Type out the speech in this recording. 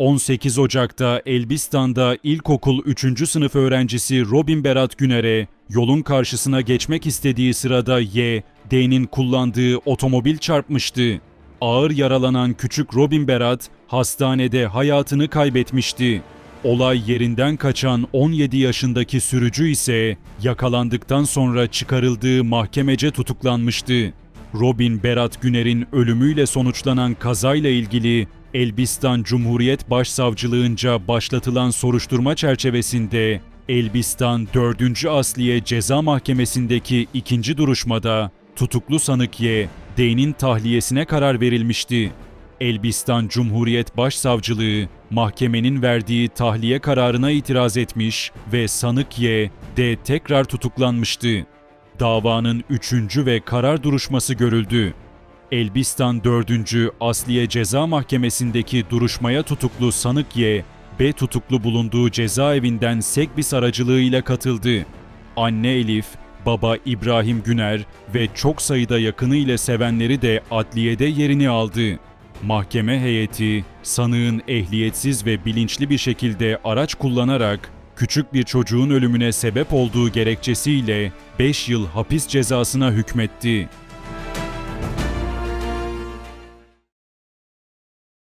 18 Ocak'ta Elbistan'da ilkokul 3. sınıf öğrencisi Robin Berat Güner'e yolun karşısına geçmek istediği sırada Y, D'nin kullandığı otomobil çarpmıştı. Ağır yaralanan küçük Robin Berat hastanede hayatını kaybetmişti. Olay yerinden kaçan 17 yaşındaki sürücü ise yakalandıktan sonra çıkarıldığı mahkemece tutuklanmıştı. Robin Berat Güner'in ölümüyle sonuçlanan kazayla ilgili Elbistan Cumhuriyet Başsavcılığınca başlatılan soruşturma çerçevesinde Elbistan 4. Asliye Ceza Mahkemesi'ndeki ikinci duruşmada tutuklu sanık Y, D'nin tahliyesine karar verilmişti. Elbistan Cumhuriyet Başsavcılığı mahkemenin verdiği tahliye kararına itiraz etmiş ve sanık Y, D tekrar tutuklanmıştı. Davanın üçüncü ve karar duruşması görüldü. Elbistan 4. Asliye Ceza Mahkemesi'ndeki duruşmaya tutuklu sanık Y, B tutuklu bulunduğu cezaevinden Sekbis aracılığıyla katıldı. Anne Elif, baba İbrahim Güner ve çok sayıda yakını ile sevenleri de adliyede yerini aldı. Mahkeme heyeti, sanığın ehliyetsiz ve bilinçli bir şekilde araç kullanarak küçük bir çocuğun ölümüne sebep olduğu gerekçesiyle 5 yıl hapis cezasına hükmetti.